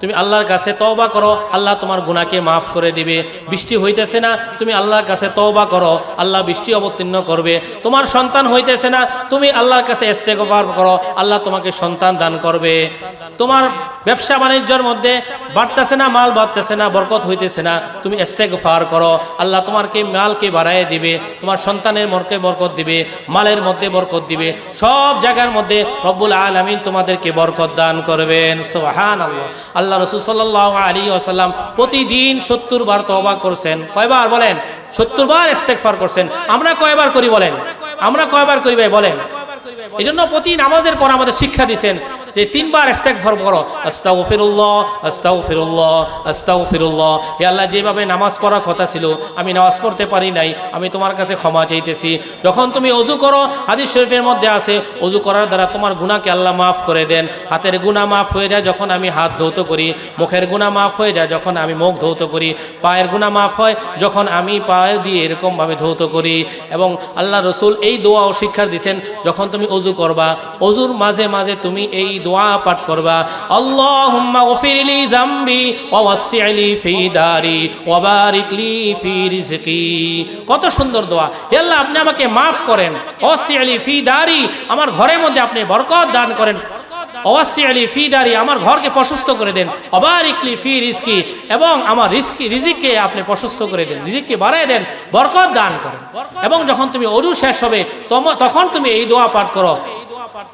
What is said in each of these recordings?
তুমি আল্লাহর কাছে তওবা করো, আল্লাহ তোমার গুনাহকে মাফ করে দিবে। বৃষ্টি হইতেছে না, তুমি আল্লাহর কাছে তওবা করো, আল্লাহ বৃষ্টি অবতীর্ণ করবে। তোমার সন্তান হইতেছে না, তুমি আল্লাহর কাছে ইস্তেগফার করো, আল্লাহ তোমাকে সন্তান দান করবে। তোমার ব্যবসা বাণিজ্যের মধ্যে বাড়তেছে না, মাল বাড়তেছে না, বরকত হইতেছে না, তুমি ইস্তেগফার করো, আল্লাহ তোমারকে মালকে বাড়ায় দিবে, তোমার সন্তানের মরকে বরকত দিবে, মালের মধ্যে বরকত দিবে, সব জায়গার মধ্যে রব্বুল আলামিন তোমাদেরকে বরকত দান করবেন। সুবহান আল্লাহ আল্লাহ রসুল সাল্লাহ আলী আসাল্লাম প্রতিদিন সত্তর বার তবা করছেন। কয়বার বলেন? সত্তর বার ইস্তেকফার করছেন। আমরা কয়বার করি বলেন? আমরা কয়বার করি ভাই, বলেন। এই জন্য প্রতি নামাজের পর আমাদের শিক্ষা দিয়েছেন যে তিনবার ইস্তেগফার করো আস্তাগফিরুল্লাহ আস্তাগফিরুল্লাহ আস্তাগফিরুল্লাহ। হে আল্লাহ, যেভাবে নামাজ পড়ার কথা ছিল, আমি নামাজ পড়তে পারি নাই, আমি তোমার কাছে ক্ষমা চাইতেছি। যখন তুমি অজু করো, হাদিস শরীফের মধ্যে আছে, অজু করার দ্বারা তোমার গুণাকে আল্লাহ মাফ করে দেন। হাতের গুনাহ মাফ হয়ে যায় যখন আমি হাত ধৌত করি, মুখের গুনাহ মাফ হয়ে যায় যখন আমি মুখ ধৌত করি, পায়ের গুনাহ মাফ হয় যখন আমি পায়ে দিয়ে এরকমভাবে ধৌত করি। এবং আল্লাহ রসুল এই দোয়া ও শিক্ষা দিছেন, যখন তুমি অজু করবা, অজুর মাঝে মাঝে তুমি এই দোয়া পাঠ করবা। আল্লাহুম্মা গফিরলি ওয়া ওয়াসসি'লি ফি দারি ওয়া বারিকলি ফি রিজকি। কত সুন্দর দোয়া। হে আল্লাহ, আপনি আমাকে মাফ করেন। ওয়াসসি'লি ফি দারি, আমার ঘরের মধ্যে আপনি বরকত দান করেন। অবশ্যই আলী ফি দারি, আমার ঘরকে প্রশস্ত করে দেন। অবারিকলি ফি রিস্কি এবং আমার রিস্কি রিজিককে আপনি প্রশস্ত করে দেন। রিজিককে বাড়াই দেন, বরকত দান করেন। এবং যখন তুমি অজু শেষ হবে তখন তুমি এই দোয়া পাঠ করো।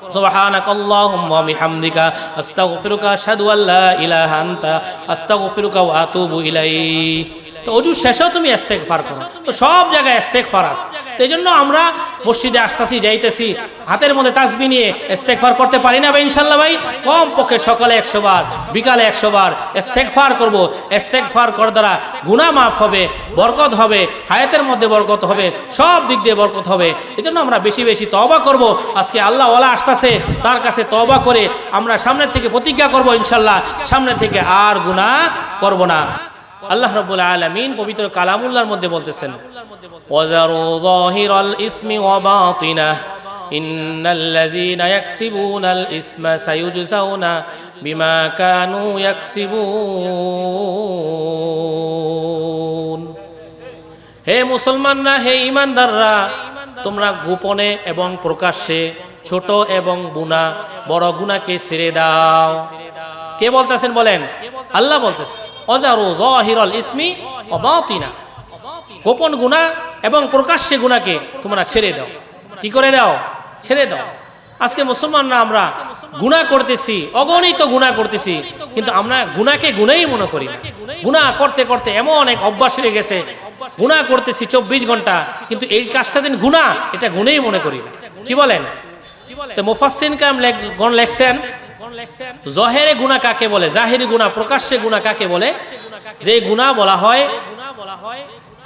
سبحانك اللهم وبحمدك استغفرك اشهد ان لا اله انت استغفرك واتوب اليك তো অজু শেষেও তুমি ইস্তেগফার করো। তো সব জায়গায় ইস্তেগফার আছে। তো এই জন্য আমরা মসজিদে আসতেছি, যাইতেছি, হাতের মধ্যে তাসবি নিয়ে ইস্তেগফার করতে পারি না ভাই ইনশাল্লাহ ভাই। কম পক্ষে সকালে একশো বার, বিকালে একশো বার ইস্তেগফার করব। ইস্তেগফার করার দ্বারা গুনাহ মাফ হবে, বরকত হবে, হায়াতের মধ্যে বরকত হবে, সব দিক দিয়ে বরকত হবে। এই জন্য আমরা বেশি বেশি তবা করব। আজকে আল্লাহ ওয়ালা আসতেছে, তার কাছে তবা করে আমরা সামনের থেকে প্রতিজ্ঞা করব ইনশাল্লাহ সামনে থেকে আর গুনাহ করব না। আল্লাহ রব্বুল আলমিন পবিত্র কালামুল্লার মধ্যে বলতেছেন হে মুসলমানরা, হে ইমানদাররা, তোমরা গোপনে এবং প্রকাশ্যে ছোট এবং বুনা বড় গুনাকে ছেড়ে দাও। কে বলতেছেন বলেন? আল্লাহ বলতেছেন গোপন গুণা এবং প্রকাশ্যে গুণাকে তোমরা ছেড়ে দাও। কি করে দাও? ছেড়ে দাও। আজকে মুসলমানরা আমরা গুণা করতেছি, অগণিত গুণা করতেছি, কিন্তু আমরা গুণাকে গুণাই মনে করি না। গুণা করতে করতে এমন এক অভ্যাস হয়ে গেছে, গুণা করতেছি চব্বিশ ঘণ্টা, কিন্তু এই কাজটা দিন গুণা, এটা গুণেই মনে করি না। কি বলেন? তো মুফাসিন কাম গণ লেখছেন জহেরে গুণা কাকে বলে? জাহেরি গুণা প্রকাশ্যে গুণা কাকে বলে? যে গুণা বলা হয়,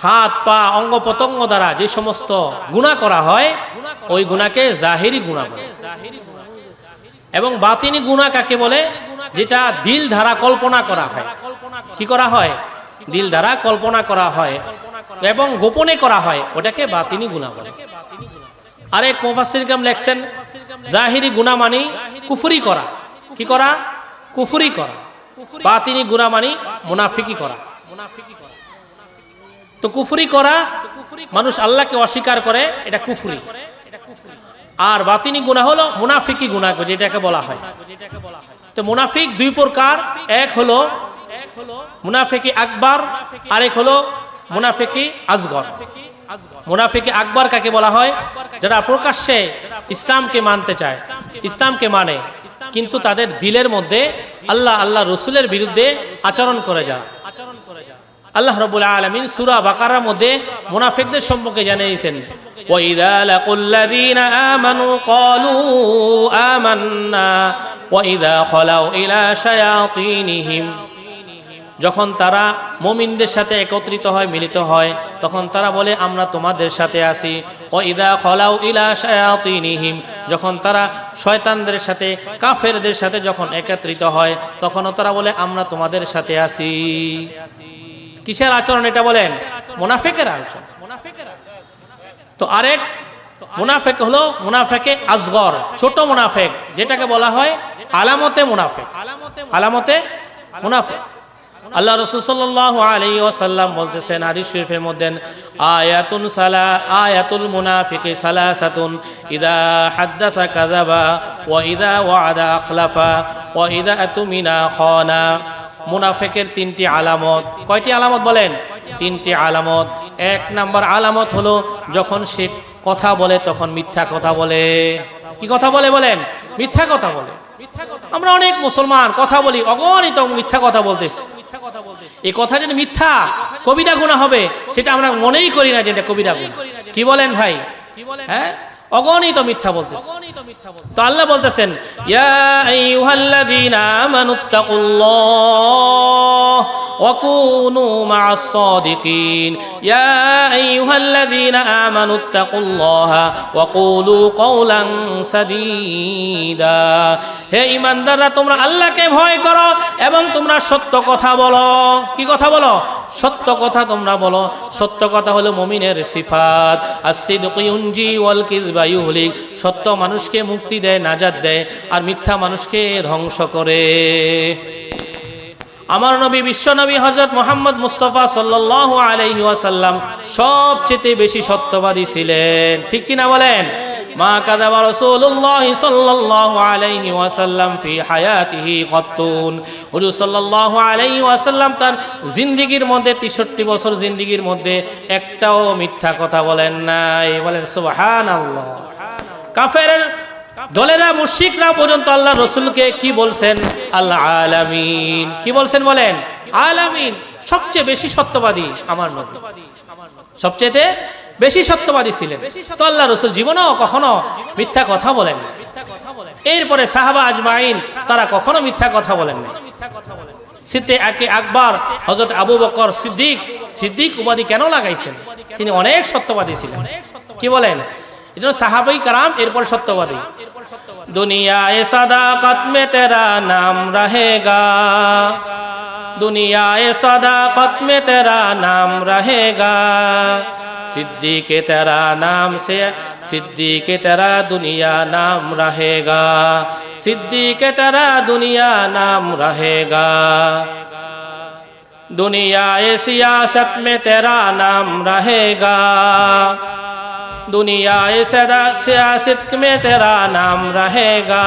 হাত, পা, অঙ্গ প্রত্যঙ্গ দ্বারা যে সমস্ত গুণা করা হয়, ওই গুণাকে জাহেরি গুণা বলে। এবং বাতিনি গুণা কাকে বলে? যেটা দিল ধারা কল্পনা করা হয়। কি করা হয়? দিল ধারা কল্পনা করা হয়। এবং গোপনে করা হয়, ওটাকে বাতিনি গুণা বলে। আরেক মুফাসির কাম লেখছেন, জাহিরি গুণা মানি কুফুরি করা। কি করা? কুফুরি করা। বাতিনি গুণা মানি মুনাফিকি করা। তো কুফুরি করা, মানুষ আল্লাহকে অস্বীকার করে, এটা কুফুরি। আর বাতিনি গুণা হলো মুনাফিকি গুণা যেটাকে বলা হয়। তো মুনাফিক দুই প্রকার, এক হলো মুনাফিকি আকবর, আরেক হলো মুনাফিকি আজগর মুনাফিকি আকবর কাকে বলা হয়? যারা প্রকাশ্যে ইসলামকে মানতে চায়। ইসলামকে মানে কিন্তু তাদের দিলের মধ্যে আল্লাহ আল্লাহ রসুলের বিরুদ্ধে আচরণ করে যায় আল্লাহ রবুল আলমিন সুরা বাকারার মধ্যে মুনাফিকদের সম্পর্কে জানিয়েছেন وَإِذَا لَقُوا الَّذِينَ آمَنُوا قَالُوا آمَنَّا وَإِذَا خَلَوْا إِلَى شَيَاطِينِهِمْ যখন তারা মমিনদের সাথে একত্রিত হয়, মিলিত হয়, তখন তারা বলে, আমরা তোমাদের সাথে আসি ও ইদা খলাউ ইলা যখন তারা শয়তানদের সাথে, কাফেরদের সাথে যখন একত্রিত হয়, তখনও তারা বলে, আমরা তোমাদের সাথে আসি কিসের আচরণ এটা বলেন? মুনাফেকের আচরণ। তো আরেক মুনাফেক হলো মুনাফেকে আজগর ছোট মুনাফেক, যেটাকে বলা হয় আলামতে মুনাফেক। আলামতে মুনাফিক। আল্লাহ রসুল সাল্লাহ আলী ওয়াসাল্লাম বলতেছেন, হাদিস শরীফের মধ্যে আয়াতুন সালা, আয়াতুল মুনাফিকি সালাসাতুন, ইদা হাদ্দাসা কাযাবা ওয়া ইদা ওয়াদা আখলাফা ওয়া ইদা আতুমিনা খানা। মুনাফিকের তিনটি আলামত। কয়টি আলামত বলেন? তিনটি আলামত। এক নাম্বার আলামত হলো যখন সে কথা বলে, তখন মিথ্যা কথা বলে। কি কথা বলে বলেন? মিথ্যা কথা বলে। আমরা অনেক মুসলমান, কথা বলি, অগণিত মিথ্যা কথা বলতেছি। এই কথা যেন মিথ্যা? কবিতা গুণা হবে সেটা আমরা মনেই করি না যেটা কবিতা গুণা। কি বলেন ভাই? হ্যাঁ? অগণিত মিথ্যা বলতেছে। তো আল্লাহ বলতেছেন আমানুত্তাকুল্লাহ ওয়া কুনু মা'আস সাদিকিন। ইয়া আইয়ুহাল্লাযীনা আমানুত্তাকুল্লাহা ওয়া কুলু কওলান সাদীদা। হে ঈমানদাররা, তোমরা আল্লাহকে ভয় করো এবং তোমরা সত্য কথা বলো। কি কথা বলো? সত্য কথা তোমরা বলো। সত্য কথা হলো মমিনের সিফাত। ইউনজি ওয়াল ইউহলিক। সত্য মানুষকে মুক্তি দেয়, নাজাত দেয়, আর মিথ্যা মানুষকে ধ্বংস করে। আমার নবী, বিশ্ব নবী হজরত মোহাম্মদ মুস্তফা সাল্লাল্লাহু আলাইহি ওয়াসাল্লাম সবচেয়ে বেশি সত্যবাদী ছিলেন। ঠিক কিনা বলেন? মা কাদাবা রাসূলুল্লাহ তার মধ্যে 63 বছর জিন্দেগীর মধ্যে একটাও মিথ্যা কথা বলেন নাই। বলেন, সুবহানাল্লাহ। কাফেরের দলেরা, মুশরিকরা পর্যন্ত আল্লাহ রসুলকে কি বলছেন? আল্লাহ আলামিন কি বলছেন বলেন? আলামিন, সবচেয়ে বেশি সত্যবাদী আমার সবচেয়ে বেশি সত্যবাদী ছিলেন। তো আল্লাহ রসুল জীবনেও কখনো মিথ্যা কথা বলেন এরপরে সাহাবা আজমাইন, তারা কখনো মিথ্যা কথা বলেন না। সিদ্দে আকে আকবর হজরত আবু বকর সিদ্দিক সিদ্দিক উপাধি কেন লাগাইছেন? তিনি অনেক সত্যবাদী ছিলেন। কি বলেন? এই সাহাবাই কারাম, এরপর সত্যবাদী। দুনিয়া এ সাদাকত তেরা নাম রহেগা। দুনিয়া এ সাদাকত তেরা নাম রহেগা। सिद्दीक तेरा नाम से सिद्दीक तेरा दुनिया नाम रहेगा सिद्दीक तेरा दुनिया नाम रहेगा दुनियाए सियासत में तेरा नाम रहेगा दुनियाए सदा सियासत में तेरा नाम रहेगा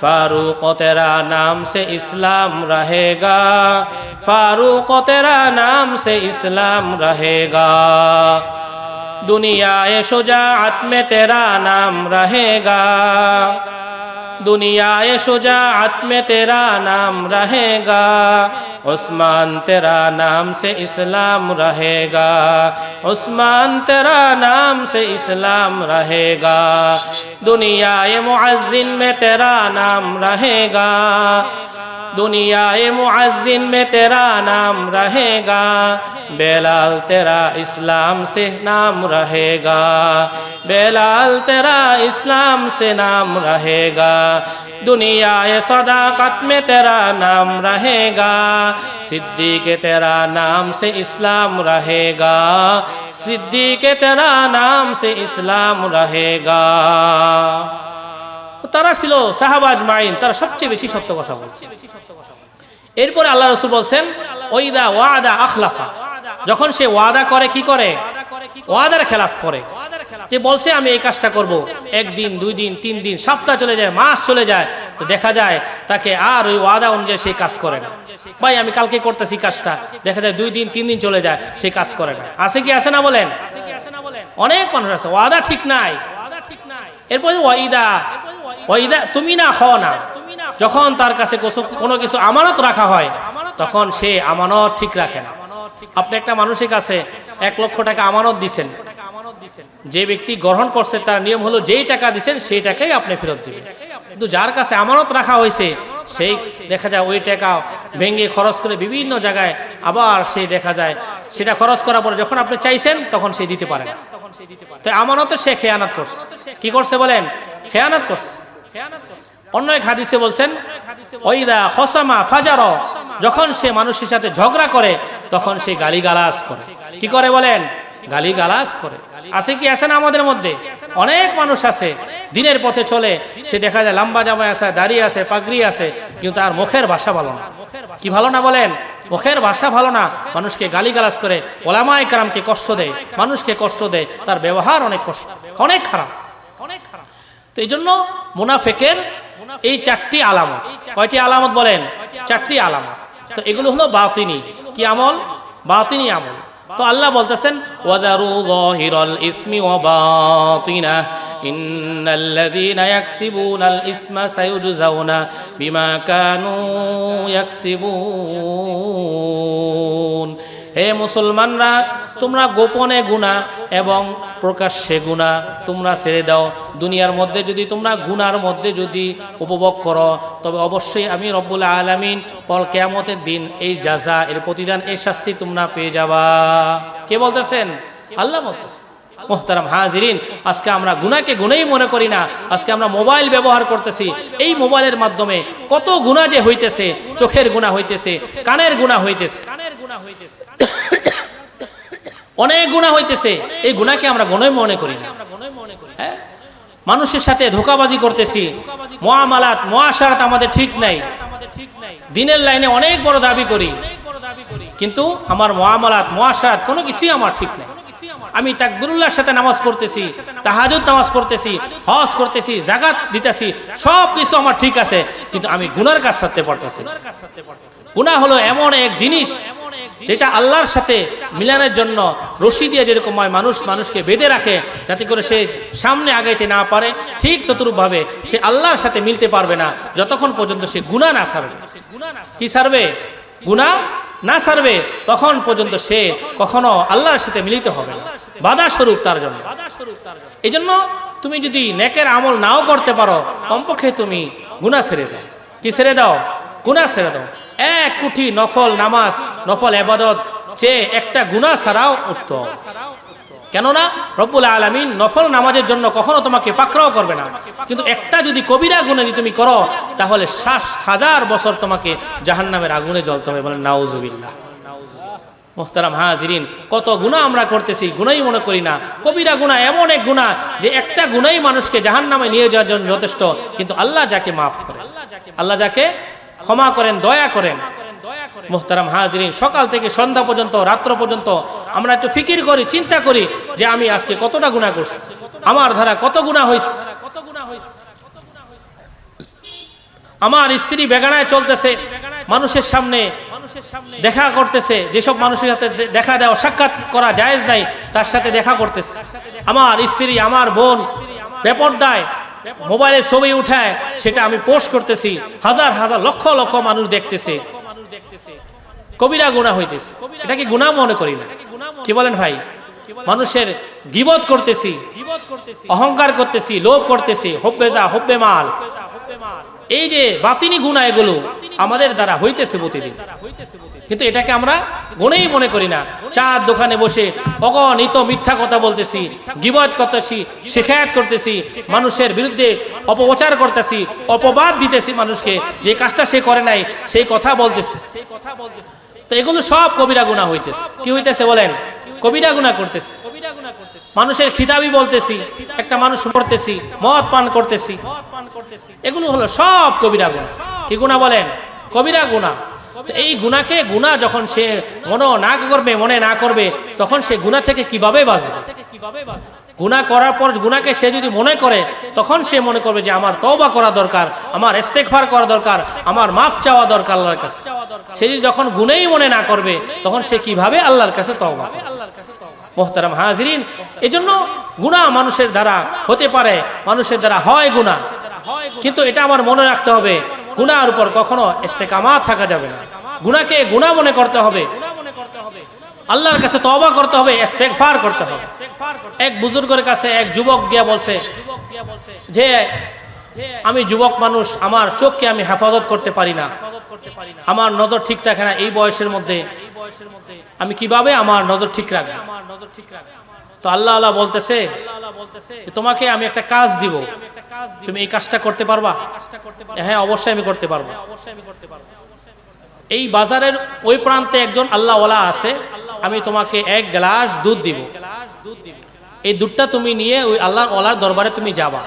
फारूक तेरा नाम से इस्लाम रहेगा फारूक तेरा नाम से इस्लाम रहेगा दुनियाए शुजाअत में तेरा नाम रहेगा दुनियाए शुजाअत में तेरा नाम रहेगा उस्मान तेरा नाम से इस्लाम रहेगा उस्मान तेरा नाम से इस्लाम रहेगा दुनियाए मुअज्जिन में तेरा नाम रहेगा दुनियाए मुअज्जिन में तेरा नाम रहेगा बेलाल तेरा इस्लाम से नाम रहेगा बेलाल तेरा इस्लाम से नाम रहेगा दुनियाए सदाकत में तेरा नाम रहेगा सिद्दीक तेरा नाम से इस्लाम रहेगा सिद्दीक तेरा नाम से इस्लाम रहेगा তো তারা ছিল সাহাবাজ মাইন তারা সবচেয়ে বেশি সত্য কথা বলছে। এরপরে আল্লাহ রসুল বলছেন, ওইদা ওয়াদা আখলাফা। যখন সে ওয়াদা করে, কি করে? ওয়াদার খেলাফ করে। যে বলছে, আমি এই কাজটা করব। একদিন, দুই দিন, তিন দিন, সপ্তাহ চলে যায়, মাস চলে যায়। তো দেখা যায়, তাকে আর ওই ওয়াদা অনুযায়ী সেই কাজ করে না। ভাই, আমি কালকে করতেছি কাজটা। দেখা যায়, দুই দিন, তিন দিন চলে যায় সেই কাজ করে না। আছে কি, আছে না বলেন? অনেক মানুষ আছে, ওয়াদা ঠিক নাই। এরপরে ওয়াইদা ওয়াইদা তুমি না খ না। যখন তার কাছে কোনো কিছু আমানত রাখা হয়, তখন সে আমানত ঠিক রাখে না। আপনি একটা মানুষের কাছে এক লক্ষ টাকা আমানত দিছেন। যে ব্যক্তি গ্রহণ করছে, তার নিয়ম হলো যেই টাকা দিচ্ছেন সেই টাকাই আপনি ফেরত দিবেন। কিন্তু যার কাছে আমানত রাখা হয়েছে, সেই দেখা যায় ওই টাকা ভেঙে খরচ করে বিভিন্ন জায়গায় আবার সেই দেখা যায় সেটা খরচ করার পরে যখন আপনি চাইছেন, তখন সে দিতে পারে না। তো আমানতে সে খেয়ানাত করছে। কি করছে বলেন? খেয়ানাত করছে। অন্য এক হাদিসে বলছেন খসামা ফাজার। যখন সে মানুষের সাথে ঝগড়া করে, তখন সে গালিগালাজ করে। কি করে বলেন? গালিগালাজ করে। আছে কি? আছে না আমাদের মধ্যে? অনেক মানুষ আছে, দিনের পথে চলে, সে দেখা যায় লম্বা জামায় আছে, দাঁড়িয়ে আছে, পাগড়ি আছে, কিন্তু তার মুখের ভাষা ভালো না। কি ভালো না বলেন? মুখের ভাষা ভালো না। মানুষকে গালিগালাজ করে, ওলামায় কারামকে কষ্ট দেয়, মানুষকে কষ্ট দেয়, তার ব্যবহার অনেক কষ্ট, অনেক খারাপ। অনেক তো এই জন্য মুনাফেকের এই চারটি আলামত। কয়টি আলামত বলেন? চারটি আলামত। তো এগুলো হলো বাতিনি। কি আমল? বাতিনি আমল। তো আল্লাহ বলতেছেন, ওয়াদারু যাহিরাল ইসমি ওয়া বাতিনা। ইন্নাল্লাযীনা ইয়াকসিবুনাল ইসমা সায়ুজজাউনা বিমা কানু ইয়াকসিবুন। হে মুসলমানরা তোমরা গোপনে গুণা এবং প্রকাশ্যে গুণা তোমরা ছেড়ে দাও। দুনিয়ার মধ্যে যদি তোমরা গুনার মধ্যে যদি উপভোগ করো, তবে অবশ্যই আমি রব্বুল আলামিন পল কেয়ামতের দিন এই যাজা এর প্রতিদান, এই শাস্তি তোমরা পেয়ে যাবা। কে বলতেছেন? আল্লাহ বলতেছে মোহতারাম হাজিরিন। আজকে আমরা গুনাকে গুনাই মনে করি না। আজকে আমরা মোবাইল ব্যবহার করতেছি। এই মোবাইলের মাধ্যমে কত গুণা যে হইতেছে, চোখের গুণা হইতেছে, কানের গুণা হইতেছে কানের গুণা হইতেছে। অনেক গুণা হইতেছে। এই গুণাকে আমরা গণই মনে করি না। হ্যাঁ? মানুষের সাথে ধোকাবাজি করতেছি। মহামালাত, মহাসারাত আমাদের ঠিক নাই। দিনের লাইনে অনেক বড় দাবি করি। কিন্তু আমার মহামালাত, মহাসারাত কোনো কিছুই আমার ঠিক নাই। আমি তাকবিরুল্লাহর সাথে নামাজ পড়তেছি তাহাজুদ নামাজ পড়তেছি, হজ করতেছি জাগাত দিতেছি সব কিছু আমার ঠিক আছে। কিন্তু আমি গুনার কাজ সারতে পারতেছি গুনাহ হলো এমন এক জিনিস যেটা আল্লাহর সাথে মিলানের জন্য রশি দিয়ে যেরকম হয় মানুষ মানুষকে বেঁধে রাখে, যাতে করে সে সামনে আগাইতে না পারে, ঠিক ততরূপভাবে সে আল্লাহর সাথে মিলতে পারবে না, যতক্ষণ পর্যন্ত সে গুণা না সারবে। কি সারবে? গুণা না সারবে, তখন পর্যন্ত সে কখনো আল্লাহর সাথে মিলিত হবে না। বাধা স্বরূপ তার জন্য। এই জন্য তুমি যদি নেকের আমল নাও করতে পারো, কমপক্ষে তুমি গুণা ছেড়ে দাও। কি ছেড়ে দাও? গুণা ছেড়ে দাও। এক কুঠি নফল নামাজ, নফল এবাদত চেয়ে একটা গুণা ছাড়াও উত্তম। কেননা রব্বুল আলমিন নফল নামাজের জন্য কখনো তোমাকে পাকড়াও করবে না। কিন্তু একটা যদি কবিরা গুণে যদি তুমি করো, তাহলে শ্বাস হাজার বছর তোমাকে জাহান্নামের আগুনে জ্বলতে হবে বলে নাউজুবিল্লাহ। মোহতারাম হাজিরিন, কত গুণা আমরা করতেছি গুণাই মনে করি না। কবিরা গুণা এমন এক গুণা যে একটা গুণাই মানুষকে জাহান নামে নিয়ে যাওয়ার জন্য যথেষ্ট, কিন্তু আল্লাহ যাকে মাফ করে, আল্লাহ যাকে ক্ষমা করেন, দয়া করেন। মোহতারাম হাজরিন, সকাল থেকে সন্ধ্যা পর্যন্ত, রাত্র পর্যন্ত আমরা একটু ফিকির করি, চিন্তা করি যে আমি আজকে কতটা গুণা করছি। আমার ধারা কত গুণা হয়েছে আমার স্ত্রী বেগানায় চলতেছে, মানুষের সামনে দেখা করতেছে, যেসব মানুষের সাথে দেখা দেওয়া, সাক্ষাৎ করা জায়েজ নাই, তার সাথে দেখা করতেছে। আমার স্ত্রী, আমার বোন বেপরদায় মোবাইলে ছবি উঠায়, সেটা আমি পোস্ট করতেছি। হাজার হাজার, লক্ষ লক্ষ মানুষ দেখতেছে। কবিরা গুণা হইতেছে। এটা কি গুণা মনে করি না? কি বলেন ভাই? মানুষের গিবত করতেছি, অহংকার করতেছি, লোভ করতেছি, হব্বে যা, হব্বে মাল। এই যে বাতিনি গুণা এগুলো আমাদের দ্বারা হইতেছে প্রতিদিন। কিন্তু এটাকে আমরা গুণেই মনে করি না। চার দোকানে বসে অগণিত মিথ্যা কথা বলতেছি, গিবত করতেছি, শেখায়াত করতেছি, মানুষের বিরুদ্ধে অপপ্রচার করতেছি, অপবাদ দিতেছি মানুষকে, যে কাজটা সে করে নাই, সেই কথা বলতেছি। তো এগুলো সব কবিরা গুণা হইতেছে। কি হইতেছে বলেন? কবিরা গুণা করতেছে। মানুষের খিতাবি বলতেছি, একটা মানুষ মরতেছি, মদ পান করতেছি। এগুলো হলো সব কবিরা গুণা। কি গুণা বলেন? কবিরা গুণা। এই গুণাকে গুণা যখন সে মনে না করবে, মনে না করবে, তখন সে গুণা থেকে কীভাবে বাঁচবে? গুণা করার পর গুণাকে সে যদি মনে করে, তখন সে মনে করবে যে আমার তওবা করা দরকার, আমার ইস্তেগফার করা দরকার, আমার মাফ চাওয়া দরকার আল্লাহর কাছে। সে যদি যখন গুণেই মনে না করবে, তখন সে কীভাবে আল্লাহর কাছে তওবা করবে? মোহতারাম হাজরিন। এজন্য গুণা মানুষের দ্বারা হতে পারে, মানুষের দ্বারা হয় গুণা কিন্তু এটা আমার মনে রাখতে হবে গুনার উপর কখনো ইস্তেকামাত থাকা যাবে না। গুনাকে গুণা মনে করতে হবে। আল্লাহর কাছে তওবা করতে হবে, ইস্তেগফার করতে হবে। এক বুজুর্গের কাছে এক যুবক গিয়া বলছে যে, আমি যুবক মানুষ, আমার চোখকে আমি হেফাজত করতে পারি না। আমার নজর ঠিক থাকে না এই বয়সের মধ্যে। আমি কীভাবে আমার নজর ঠিক রাখব? তো আল্লাহ আল্লাহ বলতেছে তোমাকে আমি একটা কাজ দিব। তুমি এই কাজটা করতে পারবা? হ্যাঁ অবশ্যই আমি করতে পারব। এই বাজারের ওই প্রান্তে একজন আল্লাহ ওলা আছে আমি তোমাকে এক গ্লাস দুধ দিব। এই দুধটা তুমি নিয়ে ওই আল্লাহ ওলার দরবারে তুমি যাবা।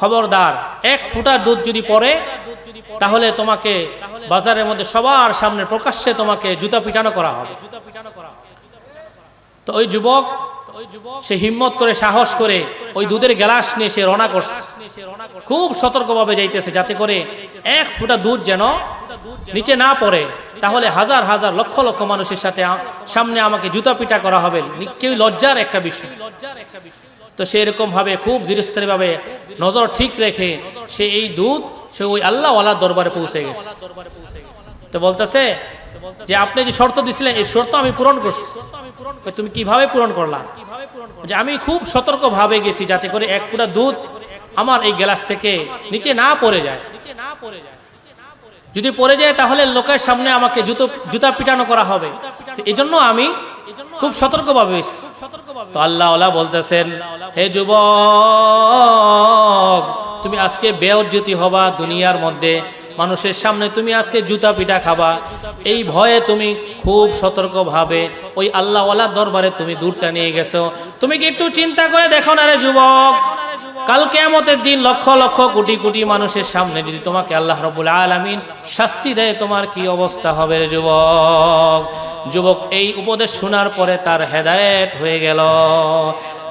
খবরদার এক ফুটার দুধ যদি পড়ে তাহলে তোমাকে বাজারের মধ্যে সবার সামনে প্রকাশ্যে তোমাকে জুতা পিটানো করা হবে। তো ওই যুবক, সে হিম্মত করে, সাহস করে ওই দুধের গ্লাস নিয়ে সে রওনা করছে। খুব সতর্কভাবে যাইতেছে যাতে করে এক ফুটা দুধ যেন নিচে না পড়ে। তাহলে হাজার হাজার লক্ষ লক্ষ মানুষের সাথে সামনে আমাকে জুতা পিটা করা হবে। কেউ লজ্জার একটা বিষয়। তো সে এরকম ভাবে খুব ধীরস্থির ভাবে নজর ঠিক রেখে সে এই দুধ সে ওই আল্লাহওয়ালার দরবারে পৌঁছে গেছে। তো বলতেছে যে আপনি যে শর্ত দিছিলেন, এই শর্ত আমি পূরণ করছি। তুমি কীভাবে পূরণ করলা? যে আমি খুব সতর্ক ভাবে গেছি যাতে করে এক ফুটা দুধ আমার এই গ্লাস থেকে নিচে না পড়ে যায়। যদি পড়ে যায় তাহলে লোকের সামনে আমাকে জুতো জুতা পিটানো করা হবে। এই জন্য আমি খুব সতর্কভাবে এসেছি। তো আল্লাহ আল্লাহ বলতেছেন হে যুবক তুমি আজকে বেউজ্জতি হবা দুনিয়ার মধ্যে মানুষের সামনে তুমি আজকে জুতা পিঠা খাবা। এই ভয়ে তুমি খুব সতর্কভাবে ওই আল্লাহওয়ালার দরবারে তুমি দূরটা নিয়ে গেছো। তুমি কি একটু চিন্তা করে দেখো না রে যুবক? কাল কেয়ামতের দিন লক্ষ লক্ষ কোটি কোটি মানুষের সামনে যদি তোমাকে আল্লাহ রবুল আলমিন শাস্তি দেয়, তোমার কি অবস্থা হবে যুবক? যুবক, এই উপদেশ শোনার পরে তার হেদায়েত হয়ে গেল।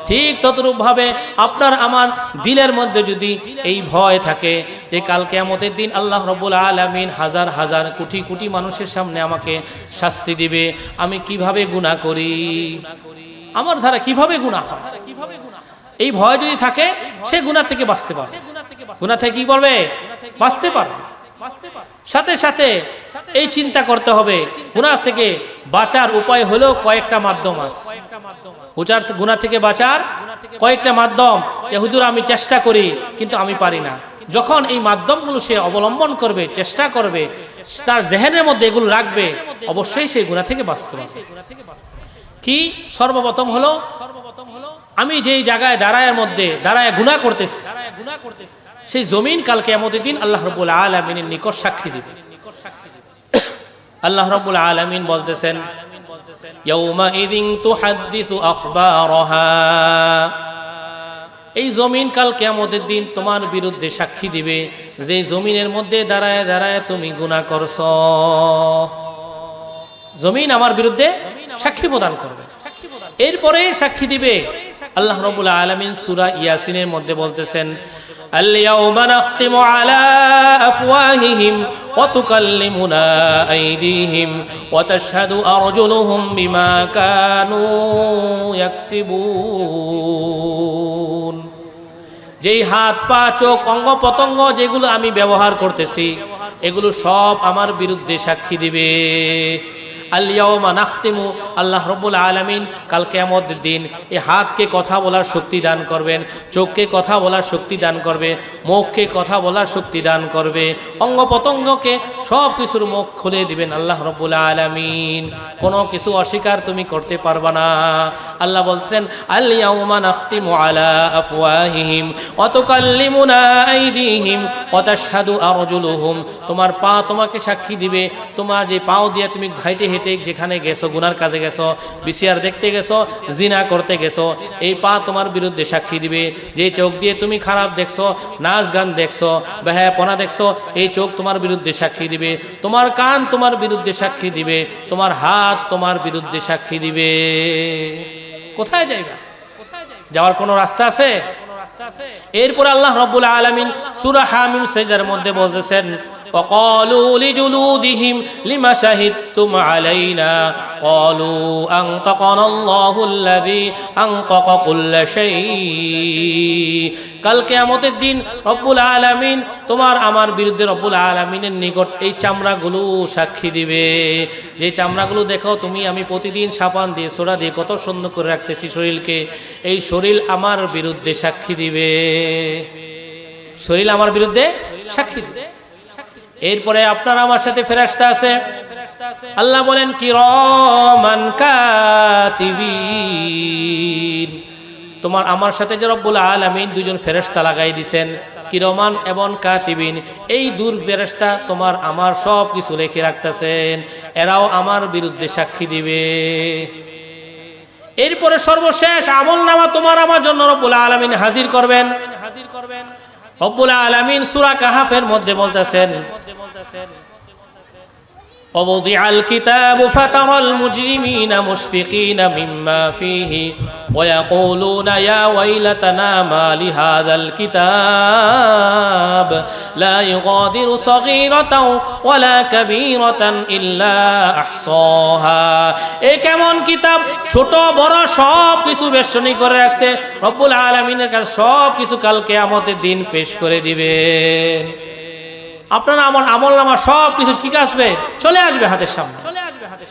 ঠিক ততরূপভাবে আপনার আমার দিলের মধ্যে যদি এই ভয় থাকে যে কাল কেয়ামতের দিন আল্লাহ রবুল আলমিন হাজার হাজার কোটি কোটি মানুষের সামনে আমাকে শাস্তি দিবে, আমি কীভাবে গুণা করি? আমার ধারা কীভাবে গুণা হয়? কীভাবে এই ভয় যদি থাকে সে গুণা থেকে বাঁচতে পারবে। গুণা থেকে কি করবে? বাঁচতে পারবে। সাথে সাথে এই চিন্তা করতে হবে। গুণা থেকে বাঁচার উপায় হলো কয়েকটা মাধ্যম আছে। হুজার গুণা থেকে বাঁচার কয়েকটা মাধ্যম। যে হুজুর আমি চেষ্টা করি কিন্তু আমি পারি না। যখন এই মাধ্যমগুলো সে অবলম্বন করবে চেষ্টা করবে তার জেহেনের মধ্যে এগুলো রাখবে অবশ্যই সেই গুণা থেকে বাঁচতে পারবে। কি? সর্বপ্রথম হলো, আমি যেই জায়গায় দাঁড়ায়ের মধ্যে, দাঁড়ায় গুণা করতেছি, সেই জমিন কালকে আমাদের দিন আল্লাহ রবুল আলমিনের নিকট সাক্ষী দিবে। আল্লাহ রবুল আলমিন বলতেছেন এই জমিন কাল কেমতের দিন তোমার বিরুদ্ধে সাক্ষী দিবে, যে জমিনের মধ্যে দাঁড়ায় দাঁড়ায় তুমি গুণা করছ। জমিন আমার বিরুদ্ধে সাক্ষী প্রদান করবে এরপরে সাক্ষী দিবে আল্লাহ রবুল আলমিন সুরা ইয়াসিনের মধ্যে বলতেছেন اليوم نختم على أفواههم وتكلمنا أيديهم وتشهد أرجلهم بما كانوا يكسبون যেই হাত পা চোখ অঙ্গ পতঙ্গ যেগুলো আমি ব্যবহার করতেছি এগুলো সব আমার বিরুদ্ধে সাক্ষী দিবে আল্লাহমা নাখতিমু, আল্লাহ রব্বুল আলমিন কাল কেমত দিন এই হাতকে কথা বলার শক্তি দান করবেন, চোখকে কথা বলার শক্তি দান করবে, মুখকে কথা বলার শক্তি দান করবে অঙ্গ পতঙ্গকে সব কিছুর মুখ খুলে দিবেন আল্লাহ রব্বুল আলমিন। কোনো কিছু অস্বীকার তুমি করতে পারবা না। আল্লাহ বলছেন আল্লাহমা নাখতিমু আলা আফওয়াহিহিম অতকাল্লিমুনা আইদিহিম অতাশহাদু আরজুলুহুম, তোমার পা তোমাকে সাক্ষী দিবে, তোমার যে পাও দিয়ে তুমি ঘাইটে হেঁটে যেখানে গেছো, গুনার কাজে গেছো, বিসিআর দেখতে গেছো, জিনা করতে গেছো, এই পা তোমার বিরুদ্ধে সাক্ষী দিবে। যে চোখ দিয়ে তুমি খারাপ দেখছ, নাচ গান দেখছ, বেহায়াপনা দেখছ, এই চোখ তোমার বিরুদ্ধে সাক্ষী দিবে। তোমার কান তোমার বিরুদ্ধে সাক্ষী দিবে, তোমার হাত তোমার বিরুদ্ধে সাক্ষী দিবে। কোথায় যাইবা? যাওয়ার কোনো রাস্তা আছে? এরপর আল্লাহ রব্বুল আলমিন সুরা হামিম সেজার মধ্যে বলতেছেন وقالوا لجلودهم لما شهدتم علينا قالوا أنطقنا الله الذي أنطق كل شيء কাল কেয়ামতের দিন রব্বুল আলামিন তোমার আমার বিরুদ্ধে রব্বুল আলামিনের নিকট এই চামড়াগুলো সাক্ষী দিবে যে চামড়াগুলো দেখো তুমি আমি প্রতিদিন সাবান দিয়ে সোরা দিয়ে কত সুন্দর করে রাখতেছি শরীরকে এই শরীর আমার বিরুদ্ধে সাক্ষী দিবে শরীর আমার বিরুদ্ধে সাক্ষী দিবে এরপরে আপনার আমার সাথে ফেরাস্তা আছে। আল্লাহ বলেন কি রমান তোমার, আমার সাথে যে রব্বুল আলামিন দুজন ফেরেশতা লাগাই দিছেন, কিরমান এবং কাতিবিন। এই দূর ফেরেশতা তোমার, আমার সব কিছু লিখে রাখতেছেন। এরাও আমার বিরুদ্ধে সাক্ষী দিবে। এরপরে সর্বশেষ আমল নামা তোমার আমার জন্য রব্বুল আলামিন হাজির করবেন হাজির করবেন। রব্বুল আলামিন সুরা কাহাফের মধ্যে বলতেছেন ووضع الكتاب فترى المجرمين مشفقين مما فيه ويقولون يا ويلتنا ما لهذا الكتاب لا يغادر صغيرة ولا كبيرة إلا أحصاها এ কেমন কিতাব ছোট বড় সব কিছু বেষ্টনী করে রাখছে রব্বুল আলমিনের কাছে সব কিছু কালকে আমাদের দিন পেশ করে দিবেন আপনারা আমার আমল নামা সব কিছু ঠিক আসবে, চলে আসবে হাতের সামনে।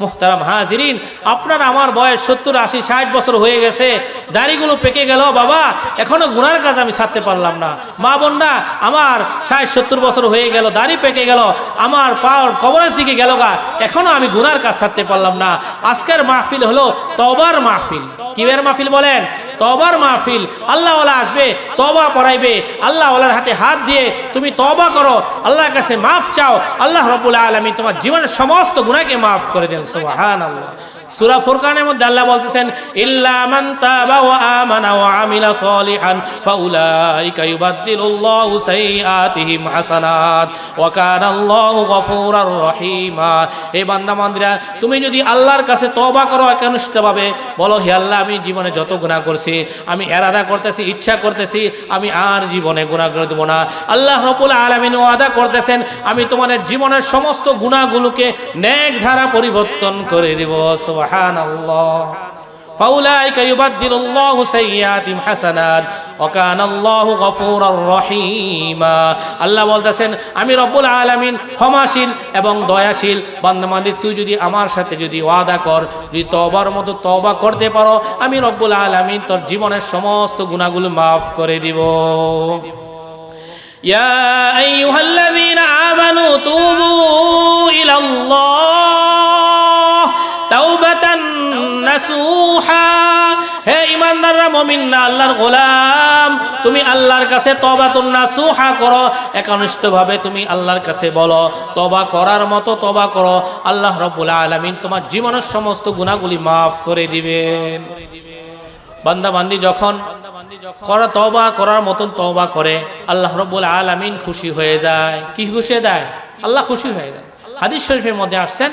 মুহতারাম হাজিরিন, আপনার আমার বয়স সত্তর, আশি, ষাট বছর হয়ে গেছে, দাড়িগুলো পেকে গেল, বাবা, এখনও গুনার কাজ আমি ছাড়তে পারলাম না। মা বোনরা, আমার ষাট, সত্তর বছর হয়ে গেল, দাড়ি পেকে গেল, আমার পাওয়ার কবরের দিকে গেল গা, এখনও আমি গুনার কাজ ছাড়তে পারলাম না। আজকের মাহফিল হলো তবার মাহফিল। কিবের মাহফিল বলেন? তবার মাহফিল, আল্লাহওয়ালা আসবে তবা পড়াইবে আল্লাহ হাতে হাত দিয়ে তুমি তবা করো, আল্লাহর কাছে মাফ চাও, আল্লাহ রবুল আলমী তোমার জীবনের সমস্ত গুণাকে মাফ করে দেন সোহান আল্লাহ সূরা ফুরকানের মধ্যে আল্লাহ বলতেছেন, ইল্লা মান তাবা ওয়া আমানা ওয়া আমিলা সলিহান, ফাউলাইকা ইউবাদদিলুল্লাহু সাইয়্যাতিহিম হাসানাত, ওয়া কানা আল্লাহু গফুরার রহিমা। এই বান্দা বান্দীরা তুমি যদি আল্লাহর কাছে তওবা করো একনিষ্ঠভাবে, বলো, হে আল্লাহ, আমি জীবনে যত গুনাহ করছি, আমি এরাদা করতেছি, ইচ্ছা করতেছি, আমি আর জীবনে গুনাহ করে দেবো না। আল্লাহ রব্বুল আলামিন ওয়াদা করতেছেন, আমি তোমাদের জীবনের সমস্ত গুনাহগুলোকে নেক ধারা পরিবর্তন করে দেব। সুবহানাল্লাহ فأولئك يبدل الله سيئاتهم حسنات وكان الله غفورا رحيما আল্লাহ বলতেছেন আমি রব্বুল আলামিন ক্ষমাশীল এবং দয়াশীল বান্দামাদি তুই যদি আমার সাথে যদি ওয়াদা কর যদি তবার মতো তবা করতে পারো আমি রব্বুল আলামিন তোর জীবনের সমস্ত গুণাগুলো মাফ করে দিব يا أيها الذين آمنوا توبوا হে ইমানদাররা মুমিনরা আল্লাহর গোলাম। তুমি আল্লাহর কাছে নাসুহা করো। একনিষ্ঠভাবে তুমি আল্লাহর কাছে বলো তবা করার মতো তবা করো। আল্লাহ আলামিন তোমার জীবনের সমস্ত গুণাগুলি মাফ করে দিবেন। বান্দা, বান্দি যখন করা তবা করার মতন তবা করে, আল্লাহ রব্বুল আলামিন খুশি হয়ে যায়। কি খুশি দেয়? আল্লাহ খুশি হয়ে যায়। হাদিস শরীফের মধ্যে আসছেন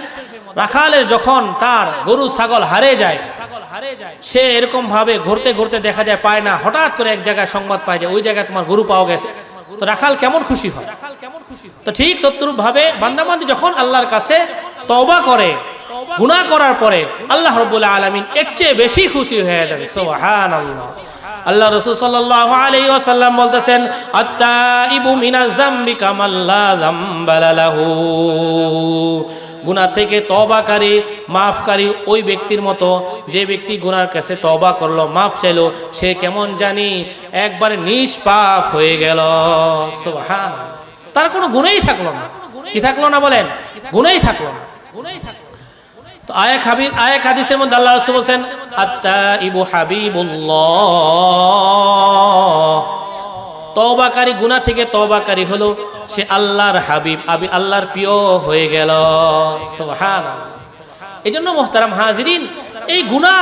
রাখালের যখন তার গরু ছাগল হারে যায় সে এরকম ভাবে ঘুরতে ঘুরতে দেখা যায় পায় না। হঠাৎ করে এক জায়গায় সংবাদ পায় যে ওই জায়গায় তোমার গরু পাওয়া গেছে। তো রাখাল কেমন খুশি হয়? তো ঠিক তদ্রুপ ভাবে বান্দাবান্দি যখন আল্লাহর কাছে তবা করে গুনাহ করার পরে আল্লাহ রব্বুল আলামিন এর চেয়ে বেশি খুশি হয়ে যান। সুবহানাল্লাহ। আল্লাহ রসুল সাল্লাল্লাহু আলাইহি ওয়াসাল্লাম বলতেছেন আত্তাইবু মিনাজ যামবি কামাল্লা যামবালা গুনাহ থেকে তবাকারী মাফকারী ওই ব্যক্তির মতো যে ব্যক্তি গুনার কাছে তবা করল, মাফ চাইলো, সে কেমন জানি একবারে নিষ্পাপ হয়ে গেল। তার কোনো গুণেই থাকল না। কি থাকল না বলেন? গুণেই থাকল না। গুণেই থাকল হাদিসের তবাকারী গুণা থেকে তবাকারী হলো সে আল্লাহর হাবিব, আবি আল্লাহর প্রিয় হয়ে গেল। সোহান এই জন্য মোহতারাম হাজিরিন, এই গুণা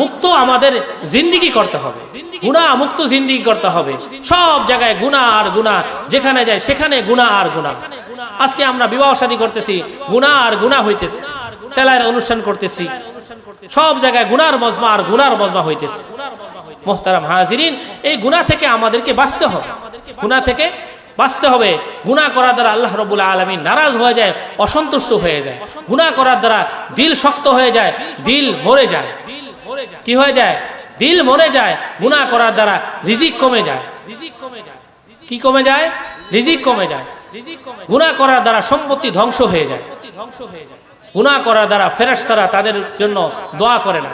মুক্ত আমাদের জিন্দিগি করতে হবে। গুণা মুক্ত জিন্দিগি করতে হবে। সব জায়গায় গুণা আর গুণা যেখানে যায় সেখানে গুণা আর গুণা আজকে আমরা বিবাহ শাদী করতেছি গুণা আর গুণা হইতেছে। তেলার অনুষ্ঠান করতেছি। সব জায়গায় গুনার মজমা আর গুনার মজমা হইতেছে। মোহতারাম হাজিরিন, এই গুণা থেকে আমাদেরকে বাঁচতে হবে। গুণা থেকে বাঁচতে হবে। গুণা করার দ্বারা আল্লাহ রবুল্লা আলমী নারাজ হয়ে যায়, অসন্তুষ্ট হয়ে যায়। গুণা করার দ্বারা দিল শক্ত হয়ে যায়, দিল মরে যায়। কি হয়ে যায়? দিল মরে যায় গুণা করার দ্বারা রিজিক কমে যায়। রিজিক কমে যায় কি কমে যায়? রিজিক কমে যায়। গুণা করার দ্বারা সম্পত্তি ধ্বংস হয়ে যায়। ধ্বংস হয়ে যায় গুণা করার দ্বারা ফেরেশতারা তাদের জন্য দোয়া করে না।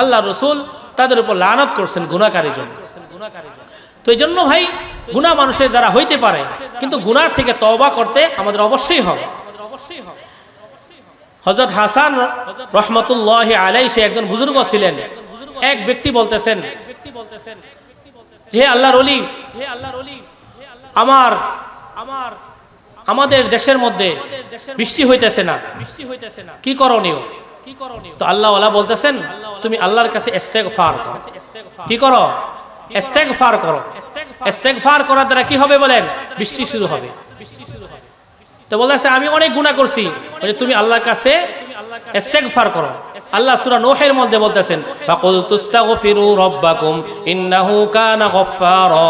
আল্লাহ রসুল তাদের উপর লানত করছেন গুণাকারীর জন্য। তো এই জন্য ভাই, গুণা মানুষের দ্বারা হইতে পারে, কিন্তু গুনার থেকে তওবা করতে আমাদের অবশ্যই হবে। হজরত হাসান রহমতুল্লাহ আলাই সে একজন বুজুর্গ ছিলেন। এক ব্যক্তি বলতেছেন যে আল্লাহর অলি যে আল্লাহর অলি আমার আমার আমাদের দেশের মধ্যে বৃষ্টি হইতেছে না। বৃষ্টি হইতেছে না কি করণীয়? কি করণীয় তো আল্লাহ বলতেছেন, তুমি আল্লাহর কাছে ইস্তেগফার করো। কি করো? ইস্তেগফার করো। ইস্তেগফার করার দ্বারা কি হবে বলেন? বৃষ্টি শুরু হবে। তো বলেছে আমি অনেক গুণা করছি। তুমি আল্লাহর কাছে ইস্তেগফার করো। আল্লাহ সূরা নূহের মধ্যে বলতেছেন, ফাকুল তুস্তাগফিরু রাব্বাকুম ইন্নাহু কানা গফফারা।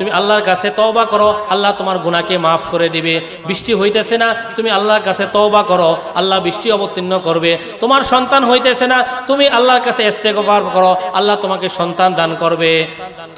তুমি আল্লাহর কাছে তওবা করো, আল্লাহ তোমার গুণাকে মাফ করে দিবে। বৃষ্টি হইতেছে না, তুমি আল্লাহর কাছে তওবা করো, আল্লাহ বৃষ্টি অবতীর্ণ করবে। তোমার সন্তান হইতেছে না, তুমি আল্লাহর কাছে ইস্তেগফার করো, আল্লাহ তোমাকে সন্তান দান করবে।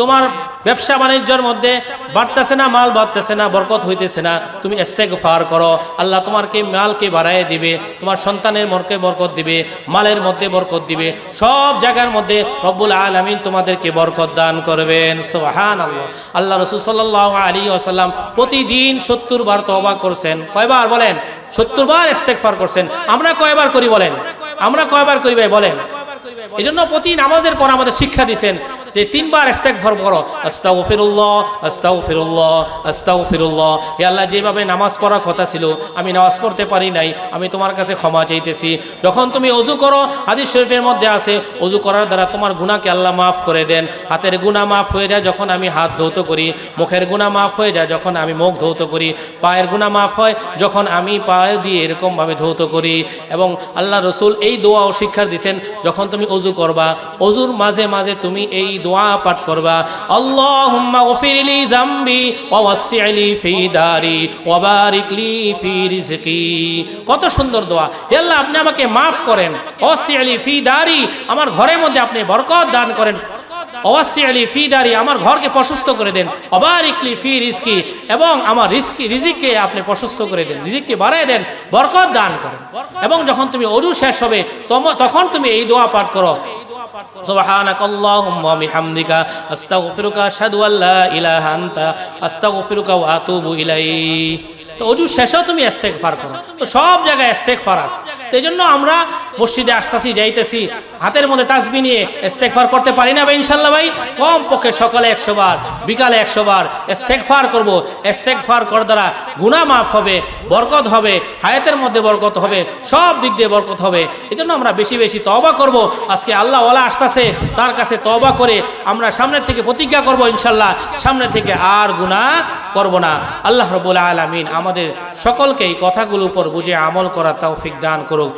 তোমার ব্যবসা বাণিজ্যের মধ্যে বাড়তেছে না, মাল বাড়তেছে না, বরকত হইতেছে না, তুমি ইস্তেগফার করো। আল্লাহ তোমারকে মালকে বাড়ায় দিবে, তোমার সন্তানের মরকে বরকত দিবে, মালের মধ্যে বরকত দিবে। সব জায়গার মধ্যে রব্বুল আলামিন তোমাদেরকে বরকত দান করবেন। সোহান আল্লাহ আল্লাহ রসুল সাল্লাহ আলী আসাল্লাম প্রতিদিন সত্তর বার তবা করছেন। কয়বার বলেন? সত্তর বার ইস্তেগফার করছেন। আমরা কয়বার করি বলেন? আমরা কয়বার করি ভাই, বলেন। এই জন্য প্রতি নামাজের পর আমাদের শিক্ষা দিছেন। যে তিনবার ইস্তেগফার করো আস্তাগফিরুল্লাহ আস্তাগফিরুল্লাহ আস্তাগফিরুল্লাহ। হে আল্লাহ, যেভাবে নামাজ পড়ার কথা ছিল, আমি নামাজ পড়তে পারি নাই, আমি তোমার কাছে ক্ষমা চাইতেছি। যখন তুমি অজু করো, হাদিস শরীফের মধ্যে আছে, অজু করার দ্বারা তোমার গুণাকে আল্লাহ মাফ করে দেন। হাতের গুনাহ মাফ হয়ে যায় যখন আমি হাত ধৌত করি, মুখের গুনাহ মাফ হয়ে যায় যখন আমি মুখ ধৌত করি, পায়ের গুনাহ মাফ হয় যখন আমি পায়ে দিয়ে এরকমভাবে ধৌত করি। এবং আল্লাহ রসুল এই দোয়া ও শিক্ষা দিছেন, যখন তুমি অজু করবা, অজুর মাঝে মাঝে তুমি এই দোয়া পাঠ করবা। আল্লাহুম্মা গফিরলি যামবি ওয়া ওয়াসসি'লি ফি দারি ওয়া বারিকলি ফি রিজকি। কত সুন্দর দোয়া। হে আল্লাহ, আপনি আমাকে মাফ করেন। ওয়াসসি'লি ফি দারি, আমার ঘরের মধ্যে আপনি বরকত দান করেন। অবশ্যই আলী ফি দারি, আমার ঘরকে প্রশস্ত করে দেন। অবারিকলি ফি রিস্কি এবং আমার রিস্কি রিজিককে আপনি প্রশস্ত করে দেন। রিজিককে বাড়ায় দেন, বরকত দান করেন। এবং যখন তুমি অরু শেষ হবে তখন তুমি এই দোয়া পাঠ করো। سبحانك اللهم وبحمدك استغفرك اشهد ان لا اله انت استغفرك واتوب اليك তো অজু শেষেও তুমি এস্তেক ফার করো। তো সব জায়গায় ইস্তেগফার আছে। তো এই জন্য আমরা মসজিদে আসতেছি, যাইতেছি, হাতের মধ্যে তাসবি নিয়ে এস্তেক ফার করতে পারি না ভাই ইনশাল্লাহ ভাই। কম পক্ষে সকালে একশো বার, বিকালে একশো বার ইস্তেগফার করব। ইস্তেগফার করার দ্বারা গুনাহ মাফ হবে, বরকত হবে, হায়াতের মধ্যে বরকত হবে, সব দিক দিয়ে বরকত হবে। এই জন্য আমরা বেশি বেশি তওবা করব। আজকে আল্লাহ ওয়ালা আসতেছে, তার কাছে তওবা করে আমরা সামনের থেকে প্রতিজ্ঞা করব ইনশাল্লাহ সামনে থেকে আর গুনাহ করব না। আল্লাহ রবুল আলমিন আমাদের সকলকে এই কথাগুলোর উপর বুঝে আমল করার তৌফিক দান করুক।